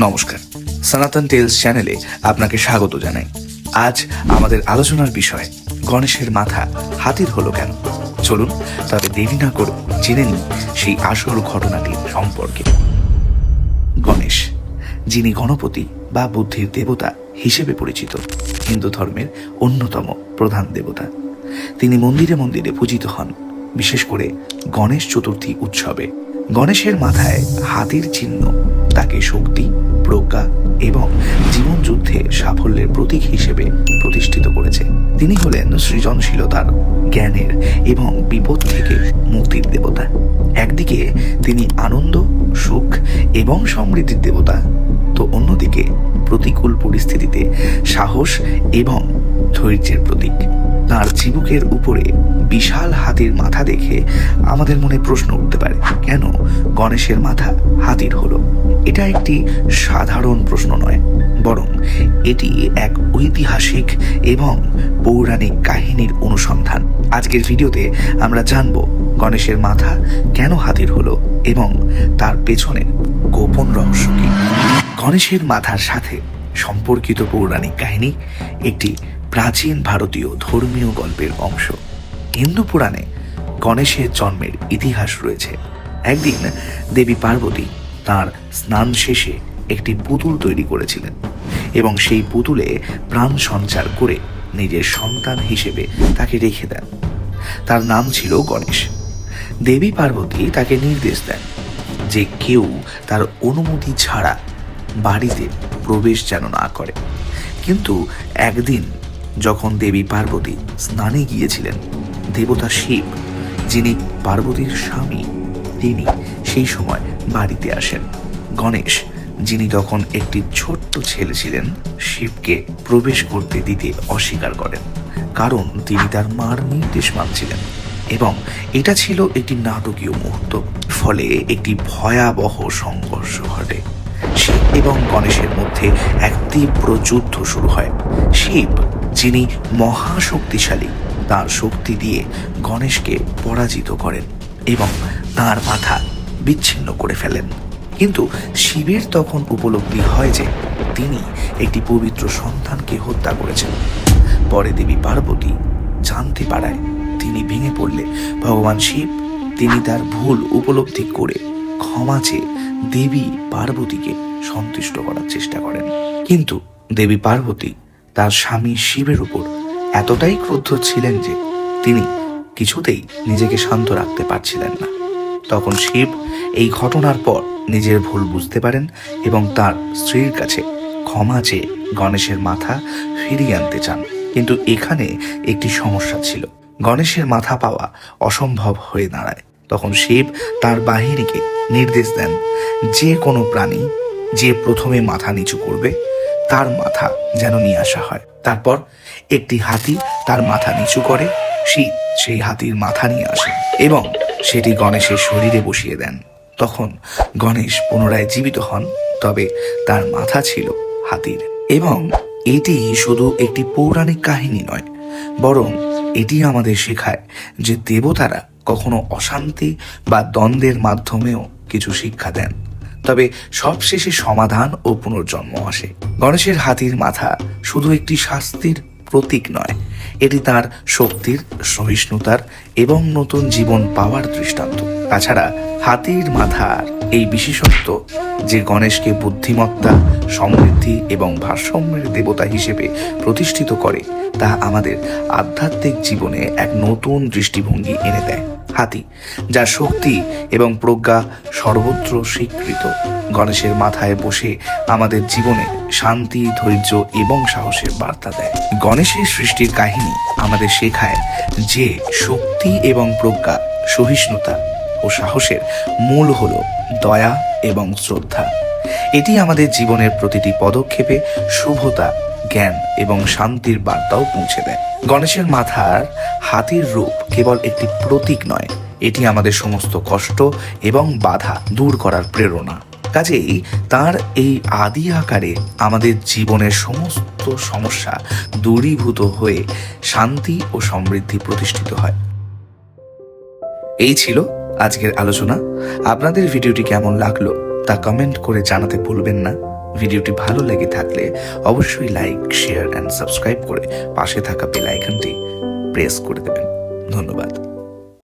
নমস্কার। সনাতন টেলস চ্যানেলে আপনাকে স্বাগত জানাই। আজ আমাদের আলোচনার বিষয়, গণেশের মাথা হাতির হলো কেন? চলুন তবে দেরি না করে জেনে নিই সেই আসল ঘটনাটি সম্পর্কে। গণেশ, যিনি গণপতি বা বুদ্ধির দেবতা হিসেবে পরিচিত, হিন্দু ধর্মের অন্যতম প্রধান দেবতা। তিনি মন্দিরে মন্দিরে পূজিত হন, বিশেষ করে গণেশ চতুর্থী উৎসবে। গণেশের মাথায় হাতির চিহ্ন, তাকে শক্তি প্রজ্ঞা এবং জীবন যুদ্ধে সাফল্যের প্রতীক হিসেবে প্রতিষ্ঠিত করেছে। তিনি হলেন সৃজনশীলতার জ্ঞানের এবং বিপদ থেকে মুক্তির দেবতা। একদিকে তিনি আনন্দ, সুখ এবং সমৃদ্ধির দেবতা। তো অন্যদিকে প্রতিকূল পরিস্থিতিতে সাহস এবং ধৈর্যের প্রতীক। তার চিবুকের উপরে বিশাল হাতির মাথা দেখে আমাদের মনে প্রশ্ন উঠতে পারে, কেন গণেশের মাথা হাতির হলো? এটা একটি সাধারণ প্রশ্ন নয়, বরং এটি এক ঐতিহাসিক এবং পৌরাণিক কাহিনীর অনুসন্ধান। আজকের ভিডিওতে আমরা জানব গণেশের মাথা কেন হাতির হলো এবং তার পেছনের গোপন রহস্য কি। গণেশের মাথার সাথে সম্পর্কিত পৌরাণিক কাহিনী, একটি প্রাচীন ভারতীয় ধর্মীয় গল্পের অংশ। হিন্দু পুরাণে গণেশের জন্মের ইতিহাস রয়েছে। একদিন দেবী পার্বতী তার স্নান শেষে একটি পুতুল তৈরি করেছিলেন এবং সেই পুতুলে প্রাণ সঞ্চার করে নিজের সন্তান হিসেবে তাকে রেখে দেন। তার নাম ছিল গণেশ। দেবী পার্বতী তাকে নির্দেশ দেন যে কেউ তার অনুমতি ছাড়া বাড়িতে প্রবেশ যেন না করে। কিন্তু একদিন যখন দেবী পার্বতী স্নানে গিয়েছিলেন, দেবতা শিব, যিনি পার্বতীর স্বামী, তিনি সেই সময় বাড়িতে আসেন। গণেশ, যিনি তখন একটি ছোট্ট ছেলে ছিলেন, শিবকে প্রবেশ করতে দিতে অস্বীকার করেন, কারণ তিনি তার মার নির্দেশ মানছিলেন। এবং এটা ছিল একটি নাটকীয় মুহূর্ত, ফলে একটি ভয়াবহ সংঘর্ষ ঘটে। শিব এবং গণেশের মধ্যে এক তীব্র যুদ্ধ শুরু হয়। শিব যিনি মহাশক্তিশালী, তার শক্তি দিয়ে গণেশকে পরাজিত করেন এবং তার মাথা বিচ্ছিন্ন করে ফেলেন। কিন্তু শিবের তখন উপলব্ধি হয় যে তিনি একটি পবিত্র সন্তানকে হত্যা করেছেন। পরে দেবী পার্বতী জানতে পারায় তিনি ভেঙে পড়লে ভগবান শিব তিনি তার ভুল উপলব্ধি করে ক্ষমা চেয়ে দেবী পার্বতীকে সন্তুষ্ট করার চেষ্টা করেন। কিন্তু দেবী পার্বতী তার স্বামী শিবের উপর এতটাই ক্রুদ্ধ ছিলেন যে তিনি কিছুতেই নিজেকে শান্ত রাখতে পারছিলেন না। তখন শিব এই ঘটনার পর নিজের ভুল বুঝতে পারেন এবং তার স্ত্রীর কাছে ক্ষমা চেয়ে গণেশের মাথা ফিরিয়ে আনতে চান। কিন্তু এখানে একটি সমস্যা ছিল। গণেশের মাথা পাওয়া অসম্ভব হয়ে দাঁড়ায়। তখন শিব তার বাহিনীকে নির্দেশ দেন, যে কোনো প্রাণী যে প্রথমে মাথা নিচু করবে তার মাথা যেন নিয়ে আসা হয়। তারপর একটি হাতি তার মাথা নিচু করে শিব সেই হাতির মাথা নিয়ে আসেন এবং সেটি গণেশের শরীরে বসিয়ে দেন। তখন গণেশ পুনরায় জীবিত হন, তবে তার মাথা ছিল হাতির। এবং এটি শুধু একটি পৌরাণিক কাহিনী নয়, বরং এটি আমাদের শেখায় যে দেবতারা কখনো অশান্তি বা দ্বন্দ্বের মাধ্যমেও কিছু শিক্ষা দেন। তবে সবশেষে সমাধান ও পুনর্জন্ম আসে। গণেশের হাতির মাথা শুধু একটি শাস্তির প্রতীক নয়, এটি তার শক্তির, সহিষ্ণুতার এবং নতুন জীবন পাওয়ার দৃষ্টান্ত। তাছাড়া হাতির মাথার এই বিশেষত্ব যে গণেশকে বুদ্ধিমত্তা, সমৃদ্ধি এবং ভারসাম্যের দেবতা হিসেবে প্রতিষ্ঠিত করে, তা আমাদের আধ্যাত্মিক জীবনে এক নতুন দৃষ্টিভঙ্গি এনে দেয়। হাতি, যার শক্তি এবং প্রজ্ঞা সর্বত্র স্বীকৃত। গণেশের মাথায় বসে আমাদের জীবনে শান্তি, ধৈর্য এবং সাহসের বার্তা দেয়। গণেশের সৃষ্টির কাহিনী আমাদের শেখায় যে শক্তি এবং প্রজ্ঞা, সহিষ্ণুতা ও সাহসের মূল হল দয়া এবং শ্রদ্ধা। এটি আমাদের জীবনের প্রতিটি পদক্ষেপে শুভতা জ্ঞান এবং শান্তির বার্তাও পৌঁছে দেয়। গণেশের মাথার হাতির রূপ কেবল একটি প্রতীক নয়, এটি আমাদের সমস্ত কষ্ট এবং বাধা দূর করার প্রেরণা। কাজেই তার এই আদি আকারে আমাদের জীবনের সমস্ত সমস্যা দূরীভূত হয়ে শান্তি ও সমৃদ্ধি প্রতিষ্ঠিত হয়। এই ছিল আজকের আলোচনা। আপনাদের ভিডিওটি কেমন লাগল তা কমেন্ট করে জানাতে ভুলবেন না। ভিডিওটি ভালো লেগে থাকলে অবশ্যই লাইক, শেয়ার অ্যান্ড সাবস্ক্রাইব করে পাশে থাকা বেল আইকনটি প্রেস করে দেবেন। ধন্যবাদ।